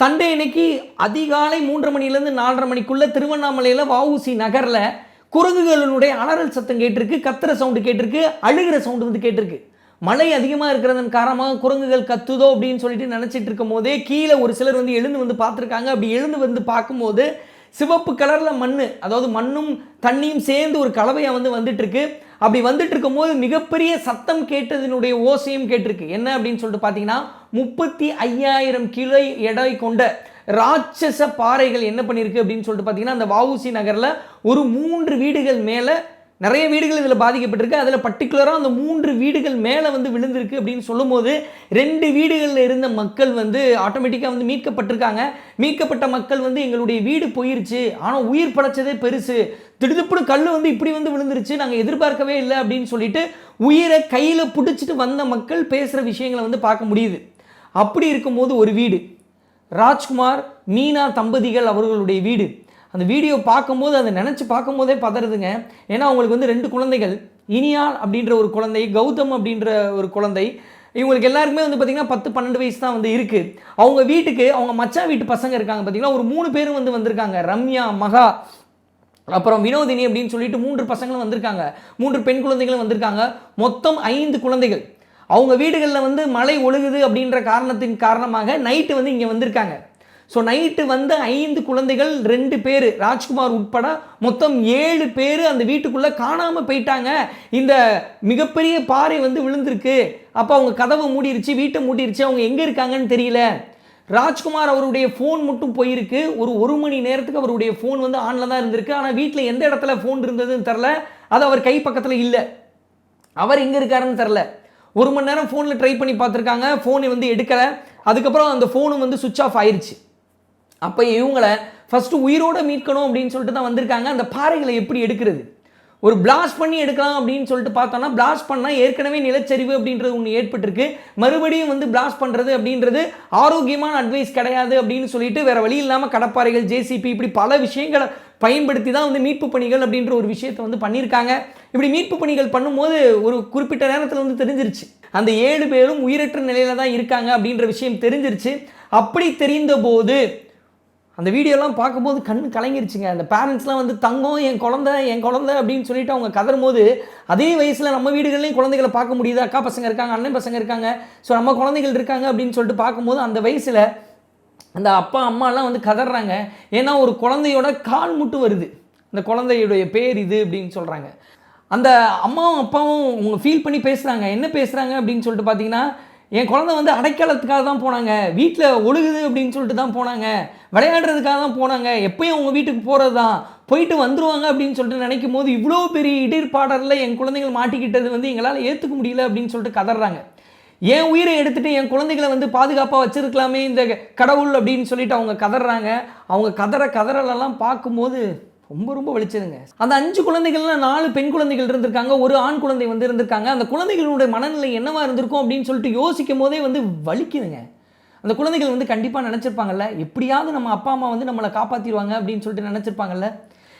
Sunday இன்னைக்கு அதிகாலை மூன்று மணிலேருந்து நாலரை மணிக்குள்ளே திருவண்ணாமலையில் வஉசி நகரில் குரங்குகளினுடைய அலறல் சத்தம் கேட்டிருக்கு கத்துற சவுண்டு கேட்டிருக்கு அழுகிற சவுண்டு வந்து கேட்டிருக்கு. மழை அதிகமாக இருக்கிறதன் காரணமாக குரங்குகள் கத்துதோ அப்படின்னு சொல்லிட்டு நினச்சிட்டு இருக்கும் போதே கீழே ஒரு சிலர் வந்து எழுந்து வந்து பார்த்துருக்காங்க. அப்படி எழுந்து வந்து பார்க்கும்போது சிவப்பு கலரில் மண் அதாவது மண்ணும் தண்ணியும் சேர்ந்து ஒரு கலவையாக வந்து வந்துட்டுருக்கு. அப்படி வந்துட்டு இருக்கும்போது மிகப்பெரிய சத்தம் கேட்டதினுடைய ஓசையும் கேட்டிருக்கு. என்ன அப்படின்னு சொல்லிட்டு பார்த்தீங்கன்னா முப்பத்தி ஐயாயிரம் கிலோ எடை கொண்ட ராட்சச பாறைகள் என்ன பண்ணியிருக்கு அப்படின்னு சொல்லிட்டு பார்த்தீங்கன்னா அந்த வஉசி நகரில் ஒரு மூன்று வீடுகள் மேலே நிறைய வீடுகள் இதில் பாதிக்கப்பட்டிருக்கு. அதில் பர்டிகுலராக அந்த மூன்று வீடுகள் மேலே வந்து விழுந்திருக்கு அப்படின்னு சொல்லும்போது ரெண்டு வீடுகளில் இருந்த மக்கள் வந்து ஆட்டோமேட்டிக்காக வந்து மீட்கப்பட்டிருக்காங்க. மீட்கப்பட்ட மக்கள் வந்து எங்களுடைய வீடு போயிருச்சு. ஆனால் உயிர் படைச்சதே பெருசு. திடுதுப்புடு கல் வந்து இப்படி வந்து விழுந்துருச்சு. நாங்கள் எதிர்பார்க்கவே இல்லை அப்படின்னு சொல்லிட்டு உயிரை கையில் பிடிச்சிட்டு வந்த மக்கள் பேசுகிற விஷயங்களை வந்து பார்க்க முடியுது. அப்படி இருக்கும்போது ஒரு வீடு. ராஜ்குமார் மீனா தம்பதிகள் அவர்களுடைய வீடு. அந்த வீடியோ பார்க்கும்போது அதை நினச்சி பார்க்கும்போதே பதறுதுங்க. ஏன்னா அவங்களுக்கு வந்து ரெண்டு குழந்தைகள். இனியால் அப்படின்ற ஒரு குழந்தை கௌதம் அப்படின்ற ஒரு குழந்தை. இவங்களுக்கு எல்லாருக்குமே வந்து பார்த்திங்கன்னா பத்து பன்னெண்டு வயசு தான் வந்து இருக்குது அவங்க வீட்டுக்கு அவங்க மச்சான் வீட்டு பசங்க இருக்காங்க பார்த்தீங்கன்னா ஒரு மூணு பேரும் வந்து வந்திருக்காங்க. ரம்யா மகா அப்புறம் வினோதினி அப்படின்னு சொல்லிட்டு மூன்று பசங்களும் வந்திருக்காங்க. மூன்று பெண் குழந்தைகளும் வந்திருக்காங்க. மொத்தம் ஐந்து குழந்தைகள். அவங்க வீடுகளில் வந்து மழை ஒழுகுது அப்படின்ற காரணத்தின் காரணமாக நைட்டு வந்து இங்கே வந்திருக்காங்க. ஸோ நைட்டு வந்த ஐந்து குழந்தைகள் ரெண்டு பேர் ராஜ்குமார் உட்பட மொத்தம் ஏழு பேர் அந்த வீட்டுக்குள்ளே காணாமல் போயிட்டாங்க. இந்த மிகப்பெரிய பாறை வந்து விழுந்திருக்கு. அப்போ அவங்க கதவை மூடிருச்சு வீட்டை மூடிருச்சு அவங்க எங்கே இருக்காங்கன்னு தெரியல. ராஜ்குமார் அவருடைய ஃபோன் மட்டும் போயிருக்கு. ஒரு ஒரு மணி நேரத்துக்கு அவருடைய ஃபோன் வந்து ஆனில் தான் இருந்திருக்கு. ஆனால் வீட்டில் எந்த இடத்துல ஃபோன் இருந்ததுன்னு தெரில அது அவர் கை பக்கத்தில் இல்லை. அவர் எங்கே இருக்காருன்னு தெரில ஒரு மணி நேரம் ஃபோனில் ட்ரை பண்ணி பார்த்துருக்காங்க. ஃபோனை வந்து எடுக்கலை. அதுக்கப்புறம் அந்த ஃபோனும் வந்து சுவிட்ச் ஆஃப் ஆயிடுச்சு அப்போ இவங்களை ஃபஸ்ட்டு உயிரோடு மீட்கணும் அப்படின்னு சொல்லிட்டு தான் வந்திருக்காங்க. அந்த பாறைகளை எப்படி எடுக்கிறது? ஒரு பிளாஸ்ட் பண்ணி எடுக்கலாம் அப்படின்னு சொல்லிட்டு பார்த்தோம்னா பிளாஸ்ட் பண்ணால் ஏற்கனவே நிலச்சரிவு அப்படின்றது ஒன்று ஏற்பட்டிருக்கு. மறுபடியும் வந்து பிளாஸ்ட் பண்ணுறது அப்படின்றது ஆரோக்கியமான அட்வைஸ் கிடையாது அப்படின்னு சொல்லிட்டு வேறு வழி இல்லாமல் கடப்பாறைகள் ஜேசிபி இப்படி பல விஷயங்களை பயன்படுத்தி தான் வந்து மீட்பு பணிகள் அப்படின்ற ஒரு விஷயத்தை வந்து பண்ணியிருக்காங்க. இப்படி மீட்பு பணிகள் பண்ணும்போது ஒரு குறிப்பிட்ட நேரத்தில் வந்து தெரிஞ்சிருச்சு. அந்த ஏழு பேரும் உயிரற்ற நிலையில தான் இருக்காங்க அப்படின்ற விஷயம் தெரிஞ்சிருச்சு. அப்படி தெரிந்த போது அந்த வீடியோலாம் பார்க்கும்போது கண் கலங்கிருச்சுங்க. அந்த பேரண்ட்ஸ்லாம் வந்து தங்கம் என் குழந்த என் குழந்த அப்படின்னு சொல்லிட்டு அவங்க கதறும் போது அதே வயசில் நம்ம வீடுகள்லையும் குழந்தைகளை பார்க்க முடியுது? அக்கா பசங்க இருக்காங்க அண்ணன் பசங்க இருக்காங்க. ஸோ நம்ம குழந்தைகள் இருக்காங்க அப்படின்னு சொல்லிட்டு பார்க்கும்போது அந்த வயசில் அந்த அப்பா அம்மாலாம் வந்து கதறாங்க. ஏன்னா ஒரு குழந்தையோட கால் முட்டு வருது. அந்த குழந்தையுடைய பேர் இது அப்படின்னு சொல்கிறாங்க அந்த அம்மாவும் அப்பாவும் அவங்க ஃபீல் பண்ணி பேசுகிறாங்க என்ன பேசுகிறாங்க அப்படின்னு சொல்லிட்டு பார்த்தீங்கன்னா என் குழந்தை வந்து அடைக்கலத்துக்காக தான் போனாங்க. வீட்டில் ஒழுகுது அப்படின்னு சொல்லிட்டு தான் போனாங்க. விளையாடுறதுக்காக தான் போனாங்க. எப்பயும் அவங்க வீட்டுக்கு போகிறது தான். போயிட்டு வந்துருவாங்க அப்படின்னு சொல்லிட்டு நினைக்கும் போது இவ்வளோ பெரிய இடர்பாடலில் என் குழந்தைகள் மாட்டிக்கிட்டது வந்து எங்களால் ஏற்றுக்க முடியல அப்படின்னு சொல்லிட்டு கதறாங்க. என் உயிரை எடுத்துகிட்டு என் குழந்தைகளை வந்து பாதுகாப்பாக வச்சுருக்கலாமே இந்த கடவுள் அப்படின்னு சொல்லிட்டு அவங்க கதறாங்க. அவங்க கதற கதறலெல்லாம் பார்க்கும்போது ரொம்ப ரொம்ப வலிச்சதுங்க. அந்த அஞ்சு குழந்தைகள்ல நாலு பெண் குழந்தைகள் இருந்திருக்காங்க ஒரு ஆண் குழந்தை வந்து இருந்திருக்காங்க. அந்த குழந்தைகளுடைய மனநிலை என்னவா இருந்திருக்கும் அப்படின்னு சொல்லிட்டு யோசிக்கும் போதே வந்து வலிக்குதுங்க. அந்த குழந்தைகள் வந்து கண்டிப்பாக நினச்சிருப்பாங்கல்ல எப்படியாவது நம்ம அப்பா அம்மா வந்து நம்மளை காப்பாற்றிடுவாங்க அப்படின்னு சொல்லிட்டு நினச்சிருப்பாங்கல்ல.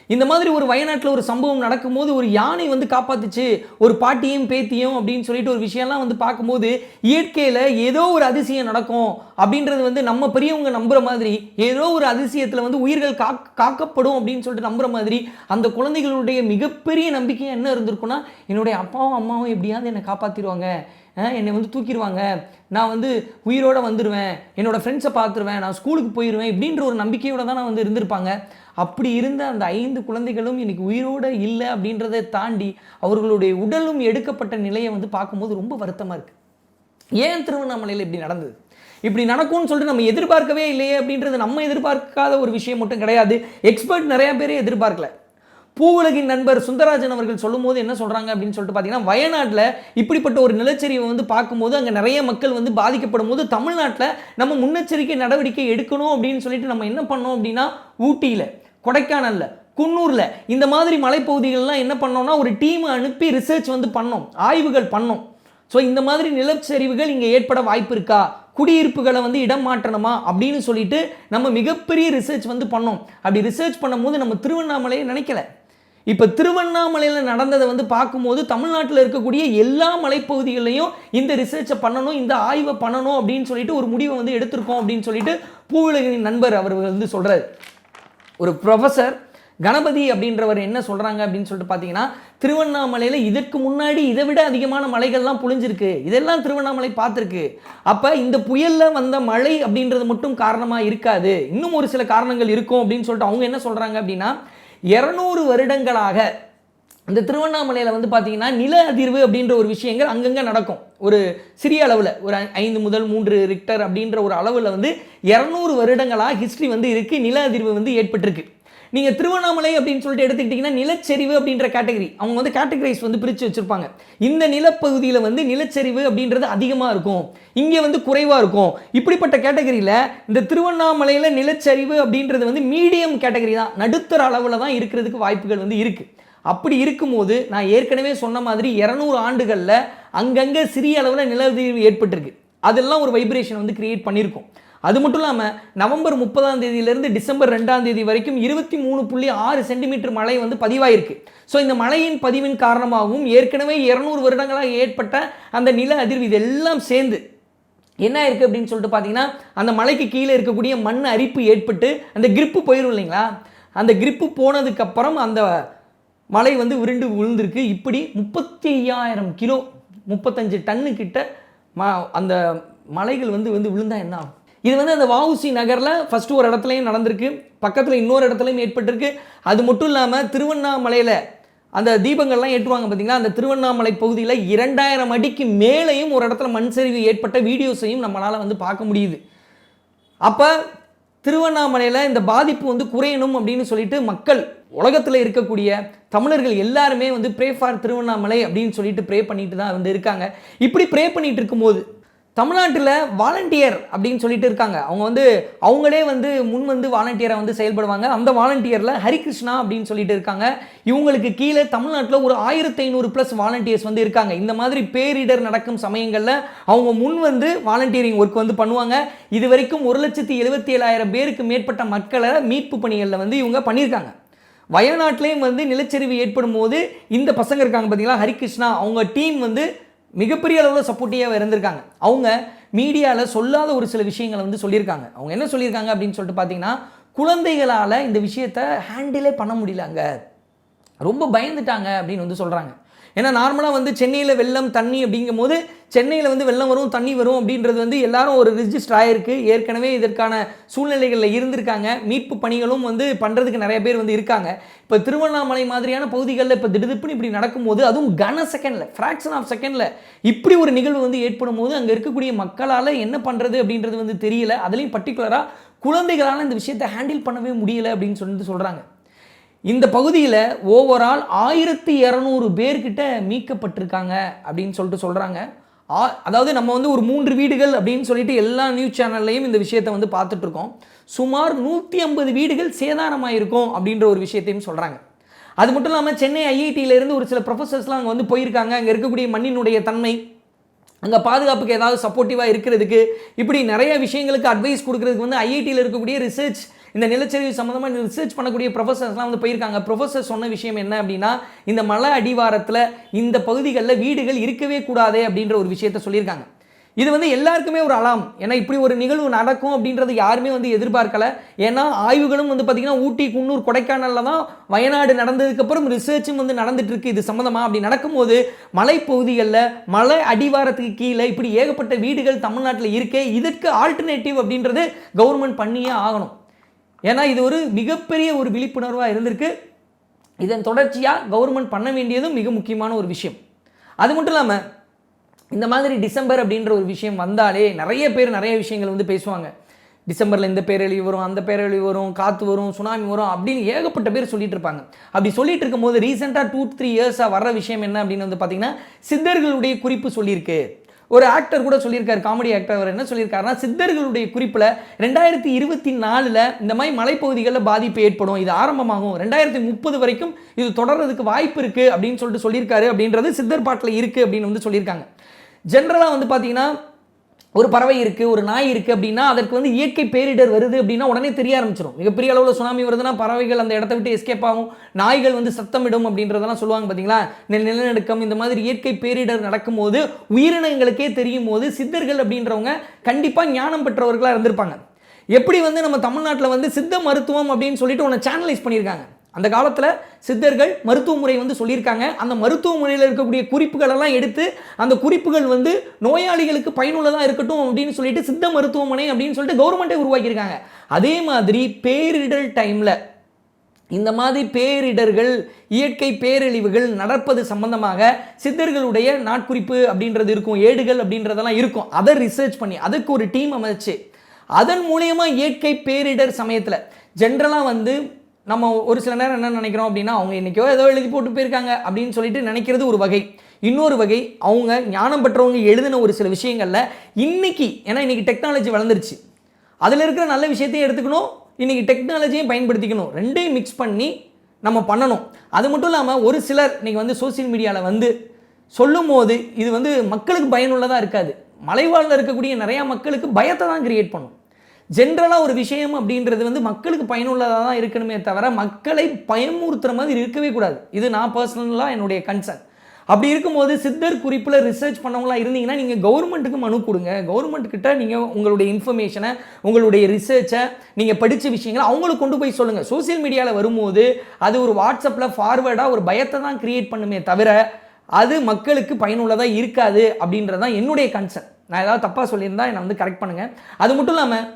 இந்த மாதிரி ஒரு வயநாட்டில் ஒரு சம்பவம் நடக்கும்போது ஒரு யானை வந்து காப்பாத்துச்சு ஒரு பாட்டியும் பேத்தியும் அப்படின்னு சொல்லிட்டு ஒரு விஷயம்லாம் வந்து பார்க்கும்போது இயற்கையில் ஏதோ ஒரு அதிசயம் நடக்கும். அப்படின்றது வந்து நம்ம பெரியவங்க நம்புகிற மாதிரி ஏதோ ஒரு அதிசயத்தில் வந்து உயிர்கள் காக் காக்கப்படும் அப்படின்னு சொல்லிட்டு நம்புற மாதிரி அந்த குழந்தைகளுடைய மிகப்பெரிய நம்பிக்கை என்ன இருந்திருக்குன்னா என்னுடைய அப்பாவும் அம்மாவும் எப்படியாவது என்னை காப்பாற்றிடுவாங்க என்னை வந்து தூக்கிடுவாங்க. நான் வந்து உயிரோடு வந்துடுவேன் என்னோடய ஃப்ரெண்ட்ஸை பார்த்துருவேன் நான் ஸ்கூலுக்கு போயிடுவேன் இப்படின்ற ஒரு நம்பிக்கையோடு தான் நான் வந்து இருந்திருப்பாங்க. அப்படி இருந்த அந்த ஐந்து குழந்தைகளும் இன்றைக்கி உயிரோடு இல்லை அப்படின்றத தாண்டி அவர்களுடைய உடலும் எடுக்கப்பட்ட நிலையை வந்து பார்க்கும்போது ரொம்ப வருத்தமாக இருக்குது ஏன் திருவண்ணாமலையில் இப்படி நடந்தது? இப்படி நடக்கும்னு சொல்லிட்டு நம்ம எதிர்பார்க்கவே இல்லையே அப்படின்றது நம்ம எதிர்பார்க்காத ஒரு விஷயம் மட்டும் கிடையாது. எக்ஸ்பர்ட் நிறையா பேரே எதிர்பார்க்கல. பூவுலகின் நண்பர் சுந்தரராஜன் அவர்கள் சொல்லும்போது என்ன சொல்கிறாங்க அப்படின்னு சொல்லிட்டு பார்த்தீங்கன்னா வயநாட்டில் இப்படிப்பட்ட ஒரு நிலச்சரிவை வந்து பார்க்கும்போது அங்கே நிறைய மக்கள் வந்து பாதிக்கப்படும் போது தமிழ்நாட்டில் நம்ம முன்னெச்சரிக்கை நடவடிக்கை எடுக்கணும் அப்படின்னு சொல்லிட்டு நம்ம என்ன பண்ணோம் அப்படின்னா ஊட்டியில் கொடைக்கானலில் குன்னூரில் இந்த மாதிரி மலைப்பகுதிகள்லாம் என்ன பண்ணோம்னா ஒரு டீமை அனுப்பி ரிசர்ச் வந்து பண்ணோம் ஆய்வுகள் பண்ணோம். ஸோ இந்த மாதிரி நிலச்சரிவுகள் இங்கே ஏற்பட வாய்ப்பு இருக்கா? குடியிருப்புகளை வந்து இடம் மாற்றணுமா அப்படின்னு சொல்லிட்டு நம்ம மிகப்பெரிய ரிசர்ச் வந்து பண்ணோம். அப்படி ரிசர்ச் பண்ணும்போது நம்ம திருவண்ணாமலையை நினைக்கல. இப்போ திருவண்ணாமலையில் நடந்ததை வந்து பார்க்கும்போது தமிழ்நாட்டில் இருக்கக்கூடிய எல்லா மலைப்பகுதிகளையும் இந்த ரிசர்ச்சை பண்ணணும் இந்த ஆய்வை பண்ணணும் அப்படின்னு சொல்லிட்டு ஒரு முடிவை வந்து எடுத்திருக்கோம் அப்படின்னு சொல்லிட்டு பூவிலகின் நண்பர் அவர் வந்து சொல்கிறார் ஒரு ப்ரொஃபஸர் கணபதி அப்படின்றவர் என்ன சொல்கிறாங்க அப்படின்னு சொல்லிட்டு பார்த்தீங்கன்னா திருவண்ணாமலையில் இதற்கு முன்னாடி இதை விட அதிகமான மலைகள்லாம் புழிஞ்சிருக்கு. இதெல்லாம் திருவண்ணாமலை பார்த்துருக்கு. அப்போ இந்த புயலில் வந்த மழை அப்படின்றது மட்டும் காரணமாக இருக்காது. இன்னும் ஒரு சில காரணங்கள் இருக்கும் அப்படின்னு சொல்லிட்டு அவங்க என்ன சொல்கிறாங்க அப்படின்னா இரநூறு வருடங்களாக இந்த திருவண்ணாமலையில் வந்து பார்த்தீங்கன்னா நில அதிர்வு அப்படின்ற ஒரு விஷயங்கள் அங்கங்கே நடக்கும். ஒரு சிறிய அளவில் ஒரு ஐந்து முதல் மூன்று ரிக்டர் அப்படின்ற ஒரு அளவில் வந்து இரநூறு வருடங்களாக ஹிஸ்ட்ரி வந்து இருக்குது நில அதிர்வு வந்து ஏற்பட்டிருக்கு. நீங்கள் திருவண்ணாமலை அப்படின்னு சொல்லிட்டு எடுத்துக்கிட்டிங்கன்னா நிலச்சரிவு அப்படின்ற கேட்டகரி அவங்க வந்து கேட்டகரைஸ் வந்து பிரித்து வச்சுருப்பாங்க. இந்த நிலப்பகுதியில் வந்து நிலச்சரிவு அப்படின்றது அதிகமாக இருக்கும். இங்கே வந்து குறைவாக இருக்கும். இப்படிப்பட்ட கேட்டகரியில் இந்த திருவண்ணாமலையில் நிலச்சரிவு அப்படின்றது வந்து மீடியம் கேட்டகரி தான். நடுத்தர அளவில் தான் இருக்கிறதுக்கு வாய்ப்புகள் வந்து இருக்குது அப்படி இருக்கும்போது நான் ஏற்கனவே சொன்ன மாதிரி இரநூறு ஆண்டுகளில் அங்கங்கே சிறிய அளவில் நிலத்தீர்வு ஏற்பட்டிருக்கு. அதெல்லாம் ஒரு வைப்ரேஷன் வந்து கிரியேட் பண்ணியிருக்கோம். அது மட்டும் இல்லாமல் நவம்பர் முப்பதாம் தேதியிலிருந்து டிசம்பர் ரெண்டாம் தேதி வரைக்கும் இருபத்தி மூணு புள்ளி ஆறு சென்டிமீட்டர் மழை வந்து பதிவாயிருக்கு. ஸோ இந்த மழையின் பதிவின் காரணமாகவும் ஏற்கனவே இரநூறு வருடங்களாக ஏற்பட்ட அந்த நில அதிர்வு இதெல்லாம் சேர்ந்து என்ன இருக்குது அப்படின்னு சொல்லிட்டு பார்த்தீங்கன்னா அந்த மலைக்கு கீழே இருக்கக்கூடிய மண் அரிப்பு ஏற்பட்டு அந்த கிரிப்பு போயிடும் இல்லைங்களா? அந்த கிரிப்பு போனதுக்கப்புறம் அந்த மலை வந்து உருண்டு விழுந்திருக்கு இப்படி முப்பத்தி ஐயாயிரம் கிலோ முப்பத்தஞ்சு டன்னு கிட்ட ம அந்த மலைகள் வந்து வந்து விழுந்தால் என்ன ஆகும்? இது வந்து அந்த வஉசி நகரில் ஃபஸ்ட்டு ஒரு இடத்துலையும் நடந்திருக்கு. பக்கத்தில் இன்னொரு இடத்துலையும் ஏற்பட்டிருக்கு. அது மட்டும் இல்லாமல் திருவண்ணாமலையில் அந்த தீபங்கள்லாம் ஏற்றுவாங்க பார்த்தீங்களா அந்த திருவண்ணாமலை பகுதியில் இரண்டாயிரம் அடிக்கு மேலேயும் ஒரு இடத்துல மண் சரிவு ஏற்பட்ட வீடியோஸையும் நம்மளால் வந்து பார்க்க முடியுது. அப்போ திருவண்ணாமலையில் இந்த பாதிப்பு வந்து குறையணும் அப்படின்னு சொல்லிட்டு மக்கள் உலகத்தில் இருக்கக்கூடிய தமிழர்கள் எல்லாருமே வந்து ப்ரே ஃபார் திருவண்ணாமலை அப்படின்னு சொல்லிட்டு ப்ரே பண்ணிட்டு தான் வந்து இருக்காங்க. இப்படி ப்ரே பண்ணிட்டு இருக்கும்போது தமிழ்நாட்டில் வாலண்டியர் அப்படின்னு சொல்லிட்டு இருக்காங்க. அவங்க வந்து அவங்களே வந்து முன் வந்து வாலண்டியராக வந்து செயல்படுவாங்க. அந்த வாலண்டியரில் ஹரிகிருஷ்ணா அப்படின்னு சொல்லிட்டு இருக்காங்க. இவங்களுக்கு கீழே தமிழ்நாட்டில் ஒரு ஆயிரத்தி ஐநூறு ப்ளஸ் வாலண்டியர்ஸ் வந்து இருக்காங்க. இந்த மாதிரி பேரிடர் நடக்கும் சமயங்களில் அவங்க முன் வந்து வாலண்டியரிங் ஒர்க் வந்து பண்ணுவாங்க. இது வரைக்கும் ஒரு லட்சத்தி எழுபத்தி ஏழாயிரம் பேருக்கு மேற்பட்ட மக்களை மீட்பு பணிகளில் வந்து இவங்க பண்ணியிருக்காங்க. வயநாட்டிலையும் வந்து நிலச்சரிவு ஏற்படும் போது இந்த பசங்க இருக்காங்க பார்த்தீங்களா ஹரிகிருஷ்ணா அவங்க டீம் வந்து மிகப்பெரிய அளவில் சப்போர்ட்டிவாக இருந்திருக்காங்க. அவங்க மீடியாவில் சொல்லாத ஒரு சில விஷயங்களை வந்து சொல்லியிருக்காங்க. அவங்க என்ன சொல்லியிருக்காங்க அப்படின்னு சொல்லிட்டு பார்த்தீங்கன்னா குழந்தைகளால் இந்த விஷயத்தை ஹேண்டிலே பண்ண முடியலங்க. ரொம்ப பயந்துட்டாங்க அப்படின்னு வந்து சொல்கிறாங்க ஏன்னா நார்மலாக வந்து சென்னையில் வெள்ளம் தண்ணி அப்படிங்கும் போது சென்னையில் வந்து வெள்ளம் வரும் தண்ணி வரும் அப்படின்றது வந்து எல்லாரும் ஒரு ரிஜிஸ்டர் ஆகிருக்கு ஏற்கனவே இதற்கான சூழ்நிலைகளில் இருந்திருக்காங்க. மீட்பு பணிகளும் வந்து பண்ணுறதுக்கு நிறைய பேர் வந்து இருக்காங்க. இப்போ திருவண்ணாமலை மாதிரியான பகுதிகளில் இப்போ திடுதிப்புன்னு இப்படி நடக்கும்போது அதுவும் கன செகண்டில் ஃப்ராக்ஷன் ஆஃப் செகண்டில் இப்படி ஒரு நிகழ்வு வந்து ஏற்படும் போது அங்கே இருக்கக்கூடிய மக்களால் என்ன பண்ணுறது அப்படின்றது வந்து தெரியல. அதுலேயும் பர்டிகுலராக குழந்தைகளால் இந்த விஷயத்தை ஹேண்டில் பண்ணவே முடியல அப்படின்னு சொல்லிட்டு சொல்கிறாங்க இந்த பகுதியில் ஓவரால் ஆயிரத்தி இரநூறு பேர்கிட்ட மீட்கப்பட்டிருக்காங்க அப்படின்னு சொல்லிட்டு சொல்கிறாங்க அதாவது நம்ம வந்து ஒரு மூன்று வீடுகள் அப்படின்னு சொல்லிட்டு எல்லா நியூஸ் சேனல்லையும் இந்த விஷயத்தை வந்து பார்த்துட்ருக்கோம் சுமார் நூற்றி ஐம்பது வீடுகள் சேதாரமாயிருக்கும் அப்படின்ற ஒரு விஷயத்தையும் சொல்கிறாங்க அது மட்டும் இல்லாமல் சென்னை ஐஐடியிலேருந்து ஒரு சில ப்ரொஃபஸர்ஸ்லாம் அங்கே வந்து போயிருக்காங்க. அங்கே இருக்கக்கூடிய மண்ணினுடைய தன்மை அங்கே பாதுகாப்புக்கு ஏதாவது சப்போர்ட்டிவாக இருக்கிறதுக்கு இப்படி நிறைய விஷயங்களுக்கு அட்வைஸ் கொடுக்கறதுக்கு வந்து ஐஐடியில் இருக்கக்கூடிய ரிசர்ச் இந்த நிலச்சரிவு சம்மந்தமாக ரிசர்ச் பண்ணக்கூடிய ப்ரொஃபஸர்ஸ்லாம் வந்து போயிருக்காங்க. ப்ரொஃபஸர் சொன்ன விஷயம் என்ன அப்படின்னா இந்த மலை அடிவாரத்தில் இந்த பகுதிகளில் வீடுகள் இருக்கவே கூடாதே அப்படின்ற ஒரு விஷயத்த சொல்லியிருக்காங்க. இது வந்து எல்லாருக்குமே ஒரு அலாம் ஏன்னா இப்படி ஒரு நிகழ்வு நடக்கும் அப்படின்றது யாருமே வந்து எதிர்பார்க்கல. ஏன்னா ஆய்வுகளும் வந்து பார்த்திங்கன்னா ஊட்டி குன்னூர் கொடைக்கானலில் தான் வயநாடு நடந்ததுக்கப்புறம் ரிசர்ச்சும் வந்து நடந்துட்டு இருக்கு. இது சம்மந்தமாக அப்படி நடக்கும்போது மலைப்பகுதிகளில் மலை அடிவாரத்துக்கு கீழே இப்படி ஏகப்பட்ட வீடுகள் தமிழ்நாட்டில் இருக்கே இதற்கு ஆல்டர்னேட்டிவ் அப்படின்றது கவர்மெண்ட் பண்ணியே ஆகணும். ஏன்னா இது ஒரு மிகப்பெரிய ஒரு விழிப்புணர்வாக இருந்திருக்கு. இதன் தொடர்ச்சியாக கவர்மெண்ட் பண்ண வேண்டியதும் மிக முக்கியமான ஒரு விஷயம். அது மட்டும் இல்லாமல் இந்த மாதிரி டிசம்பர் அப்படின்ற ஒரு விஷயம் வந்தாலே நிறைய பேர் நிறைய விஷயங்கள் வந்து பேசுவாங்க. டிசம்பரில் இந்த பேரழிவு வரும் அந்த பேரழிவு வரும் காற்று வரும் சுனாமி வரும் அப்படின்னு ஏகப்பட்ட பேர் சொல்லிட்டு இருப்பாங்க. அப்படி சொல்லிட்டு இருக்கும்போது ரீசெண்டாக டூ த்ரீ இயர்ஸாக வர்ற விஷயம் என்ன அப்படின்னு வந்து பார்த்தீங்கன்னா சித்தர்களுடைய குறிப்பு சொல்லியிருக்கு. ஒரு ஆக்டர் கூட சொல்லியிருக்காரு காமெடி ஆக்டர் அவர் என்ன சொல்லியிருக்காருன்னா சித்தர்களுடைய குறிப்பில் ரெண்டாயிரத்தி இருபத்தி நாலில் இந்த மாதிரி மலைப்பகுதிகளில் பாதிப்பு ஏற்படும் இது ஆரம்பமாகும். ரெண்டாயிரத்தி முப்பது வரைக்கும் இது தொடர்றதுக்கு வாய்ப்பு இருக்குது அப்படின்னு சொல்லிட்டு சொல்லியிருக்காரு அப்படின்றது சித்தர் பாட்டில் இருக்குது அப்படின்னு வந்து சொல்லியிருக்காங்க. ஜென்ரலாக வந்து பார்த்தீங்கன்னா ஒரு பறவை இருக்குது ஒரு நாய் இருக்குது அப்படின்னா அதற்கு வந்து இயற்கை பேரிடர் வருது அப்படின்னா உடனே தெரிய ஆரம்பிச்சிடும் மிகப்பெரிய அளவில் சுனாமி வருதுன்னா பறவைகள் அந்த இடத்த விட்டு எஸ்கேப் ஆகும். நாய்கள் வந்து சத்தமிடும் அப்படின்றதெல்லாம் சொல்லுவாங்க பார்த்தீங்களா நெ- நிலநடுக்கம் இந்த மாதிரி இயற்கை பேரிடர் நடக்கும்போது உயிரினங்களுக்கே தெரியும் போது சித்தர்கள் அப்படின்றவங்க கண்டிப்பாக ஞானம் பெற்றவர்களாக இருந்திருப்பாங்க. எப்படி வந்து நம்ம தமிழ்நாட்டில் வந்து சித்த மருத்துவம் அப்படின்னு சொல்லிட்டு உன்னை சேனலைஸ் பண்ணியிருக்காங்க. அந்த காலத்தில் சித்தர்கள் மருத்துவ முறை வந்து சொல்லியிருக்காங்க. அந்த மருத்துவ முறையில் இருக்கக்கூடிய குறிப்புகள் எல்லாம் எடுத்து அந்த குறிப்புகள் வந்து நோயாளிகளுக்கு பயனுள்ளதாக இருக்கட்டும் அப்படின்னு சொல்லிட்டு சித்த மருத்துவமனை அப்படின்னு சொல்லிட்டு கவர்மெண்ட்டே உருவாக்கியிருக்காங்க. அதே மாதிரி பேரிடர் டைமில் இந்த மாதிரி பேரிடர்கள் இயற்கை பேரழிவுகள் நடப்பது சம்பந்தமாக சித்தர்களுடைய நாட்குறிப்பு அப்படின்றது இருக்கும் ஏடுகள் அப்படின்றதெல்லாம் இருக்கும். அதை ரிசர்ச் பண்ணி அதுக்கு ஒரு டீம் அமைச்சு அதன் மூலயமா இயற்கை பேரிடர் சமயத்தில் ஜென்ரலாக வந்து நம்ம ஒரு சில நேரம் என்ன நினைக்கிறோம் அப்படின்னா அவங்க இன்றைக்கோ ஏதோ எழுதி போட்டு போயிருக்காங்க அப்படின்னு சொல்லிட்டு நினைக்கிறது ஒரு வகை. இன்னொரு வகை அவங்க ஞானம் பெற்றவங்க எழுதின ஒரு சில விஷயங்களில் இன்னைக்கு ஏன்னா இன்றைக்கி டெக்னாலஜி வளர்ந்துருச்சு. அதில் இருக்கிற நல்ல விஷயத்தையும் எடுத்துக்கணும் இன்றைக்கி டெக்னாலஜியும் பயன்படுத்திக்கணும். ரெண்டையும் மிக்ஸ் பண்ணி நம்ம பண்ணணும். அது மட்டும் இல்லாமல் ஒரு சிலர் இன்றைக்கி வந்து சோஷியல் மீடியாவில் வந்து சொல்லும் போது இது வந்து மக்களுக்கு பயனுள்ளதாக இருக்காது. மலைவாழில் இருக்கக்கூடிய நிறையா மக்களுக்கு பயத்தை தான் கிரியேட் பண்ணும். ஜென்ரலாக ஒரு விஷயம் அப்படின்றது வந்து மக்களுக்கு பயனுள்ளதாக தான் இருக்கணுமே தவிர மக்களை பயமுறுத்துற மாதிரி இருக்கவே கூடாது. இது நான் பர்சனலாக என்னுடைய கன்சர்ன் அப்படி இருக்கும்போது சித்தர் குறிப்பில் ரிசர்ச் பண்ணவங்களா இருந்தீங்கன்னா நீங்கள் கவர்மெண்ட்டுக்கு மனு கொடுங்க. கவர்மெண்ட் கிட்ட நீங்கள் உங்களுடைய இன்ஃபர்மேஷனை உங்களுடைய ரிசர்ச்சை நீங்கள் படித்த விஷயங்களை அவங்களுக்கு கொண்டு போய் சொல்லுங்கள் சோஷியல் மீடியாவில் வரும்போது அது ஒரு வாட்ஸ்அப்பில் ஃபார்வேர்டாக ஒரு பயத்தை தான் கிரியேட் பண்ணுமே தவிர அது மக்களுக்கு பயனுள்ளதாக இருக்காது அப்படின்றது தான் என்னுடைய கன்சர்ன் நான் ஏதாவது தப்பாக சொல்லியிருந்தால் என்னை வந்து கரெக்ட் பண்ணுங்கள் அது மட்டும் இல்லாமல்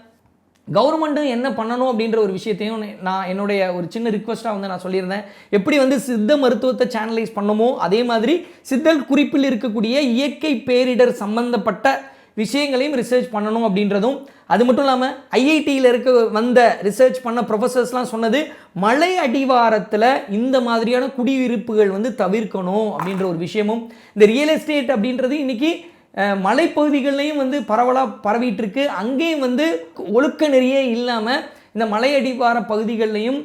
கவர்மெண்ட்டும் என்ன பண்ணணும் அப்படின்ற ஒரு விஷயத்தையும் நான் என்னுடைய ஒரு சின்ன ரிக்வஸ்ட்டாக வந்து நான் சொல்லியிருந்தேன். எப்படி வந்து சித்த மருத்துவத்தை சேனலைஸ் பண்ணமோ அதே மாதிரி சித்தல் குறிப்பில் இருக்கக்கூடிய இயற்கை பேரிடர் சம்பந்தப்பட்ட விஷயங்களையும் ரிசர்ச் பண்ணணும் அப்படின்றதும் அது மட்டும் இல்லாமல் ஐஐடியில் இருக்க வந்த ரிசர்ச் பண்ண ப்ரொஃபஸர்ஸ்லாம் சொன்னது மலை அடிவாரத்தில் இந்த மாதிரியான குடியிருப்புகள் வந்து தவிர்க்கணும் அப்படின்ற ஒரு விஷயமும் இந்த ரியல் எஸ்டேட் அப்படின்றது இன்றைக்கி மலைப்பகுதிகள்லையும் வந்து பரவலாக பரவிட்டுருக்கு. அங்கேயும் வந்து ஒழுக்க நெறியே இல்லாமல் இந்த மலையடிவார பகுதிகள்லையும்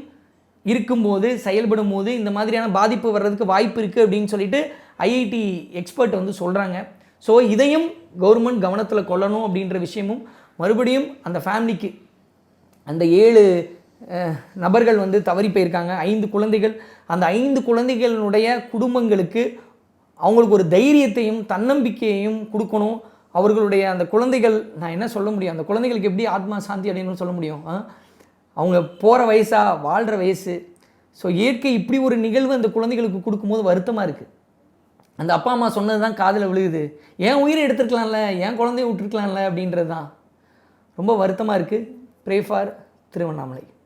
இருக்கும்போது செயல்படும் போது இந்த மாதிரியான பாதிப்பு வர்றதுக்கு வாய்ப்பு இருக்குது அப்படின்னு சொல்லிட்டு ஐஐடி எக்ஸ்பர்ட் வந்து சொல்கிறாங்க ஸோ இதையும் கவர்மெண்ட் கவனத்தில் கொள்ளணும் அப்படின்ற விஷயமும் மறுபடியும் அந்த ஃபேமிலிக்கு அந்த ஏழு நபர்கள் வந்து தவறி போயிருக்காங்க. ஐந்து குழந்தைகள். அந்த ஐந்து குழந்தைகளுடைய குடும்பங்களுக்கு அவங்களுக்கு ஒரு தைரியத்தையும் தன்னம்பிக்கையையும் கொடுக்கணும். அவர்களுடைய அந்த குழந்தைகள் நான் என்ன சொல்ல முடியும்? அந்த குழந்தைகளுக்கு எப்படி ஆத்மா சாந்தி அடையணும்னு சொல்ல முடியும்? அவங்க போகிற வயசா வாழ்கிற வயசு. ஸோ இயற்கை இப்படி ஒரு நிகழ்வு அந்த குழந்தைகளுக்கு கொடுக்கும்போது வருத்தமாக இருக்குது அந்த அப்பா அம்மா சொன்னது தான் காதில் விழுகுது. ஏன் உயிரை எடுத்துருக்கலாம்ல? ஏன் குழந்தைய விட்டுருக்கலாம்ல? அப்படின்றது தான் ரொம்ப வருத்தமாக இருக்குது ப்ரே ஃபார் திருவண்ணாமலை.